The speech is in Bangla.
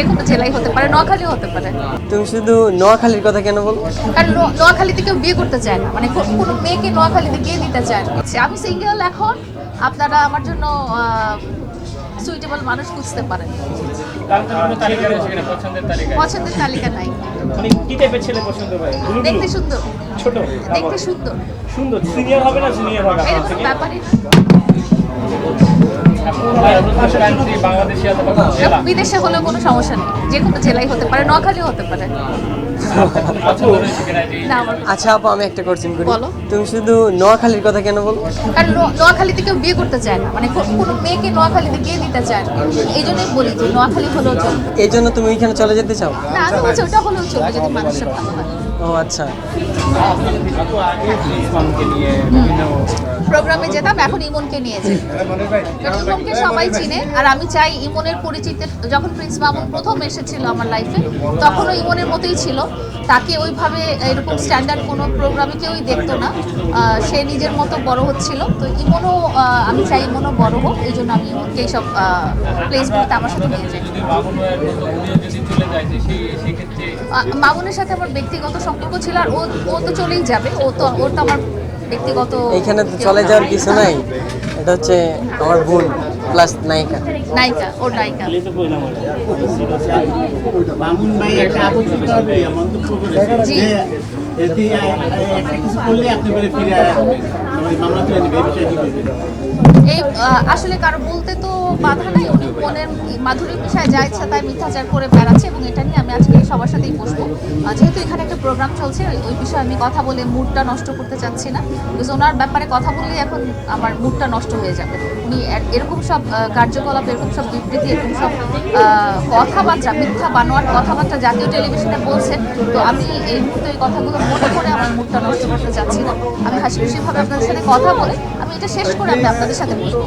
যে কোনো জেলায় হতে পারে নোয়াখালীও হতে পারে। তুমি শুধু নোয়াখালীর কথা কেন বলো? কারণ নো- নোয়াখালীতে কেউ বিয়ে করতে চায় না। মানে কো- কোনো মেয়েকে নোয়াখালীতে বিয়ে দিতে চায় না। আমি সিঙ্গেল এখন আপনারা আমার জন্য সুইটেবল মানুষ খুঁজতে পারেন। পছন্দের তালিকা নাই। মানে কি টাইপের ছেলে পছন্দ করে গুলু গুলু? দেখতে সুন্দর। ছোট। দেখতে সুন্দর। সুন্দর। সিনিয়র হবে না জুনিয়র হবে ব্যাপারই বিদেশে হলেও কোনো সমস্যা নেই। যে কোনো জেলায় হতে পারে নোয়াখালীও হতে পারে। আচ্ছা আপু আমি একটা কোশ্চেন করি। বলো। তুমি শুধু নোয়াখালীর কথা কেন বলো? কারণ নোয়াখালীতে কেউ বিয়ে করতে চায় না। মানে কোনো মেয়েকে নোয়াখালীতে বিয়ে দিতে চায় না। এই জন্যই বলি যে নোয়াখালী হলেও চলবে। এই জন্য তুমি ওইখানে চলে যেতে চাও? না আমি বলছি ওটা হলেও চলবে যদি মানুষের ভালো হয়। ও আচ্ছা। প্রোগ্রামে যেতাম এখন ইমনকে নিয়েছে। ইমনকে সবাই চিনে আর আমি চাই ইমনের পরিচিতি যখন প্রিন্স মামুন প্রথম এসেছিল আমার লাইফে তখনও ইমনের মতোই ছিল। তাকে ওইভাবে এরকম স্ট্যান্ডার্ড কোনো প্রোগ্রামে কেউই দেখতো না। সে নিজের মতো বড় হচ্ছিল। তো ইমনও আমি চাই ইমনও বড় হোক এই জন্য আমি ইমনকে এইসব প্লেসগুলোতে আমার সাথে নিয়ে যাই। মামুনের সাথে আমার ব্যক্তিগত সম্পর্ক ছিল আর ও ও তো চলেই যাবে ও তো ওর তো আমার ব্যক্তিগত এখানে তো চলে যাওয়ার কিছু নাই এটা হচ্ছে আমার বোন প্লাস নায়িকা নায়িকা ওর নায়িকা মামুন ভাই একটা আপত্তি করবে জি। যে একটা কিছু করলে আপনি বলে ফিরে আসবেন এই আসলে কারও বলতে তো বাধা নাই, উনি মনের মাধুরী বিষয়ে যা ইচ্ছা তাই মিথ্যাচার করে বেড়াচ্ছে এবং এটা নিয়ে আমি আজকে সবার সাথেই বসবো। যেহেতু এখানে একটা প্রোগ্রাম চলছে, ওই- বিষয়ে আমি কথা বলে মুডটা নষ্ট করতে চাচ্ছি না। বিকজ ওনার ব্যাপারে কথা বললেই এখন আমার মুডটা নষ্ট হয়ে যাবে। উনি এরকম সব কার্যকলাপ, এরকম সব বিবৃতি, এরকম সব কথাবার্তা, মিথ্যা বানোয়ার কথাবার্তা জাতীয় টেলিভিশনে বলছেন তো আমি এই মুহূর্তে এই কথাগুলো মনে করে আমার মুডটা নষ্ট করতে চাচ্ছি না। আমি হাসি খুশিভাবে আপনাদের সাথে কথা বলে আমি এটা শেষ করে আমি আপনাদের সাথে বসবো।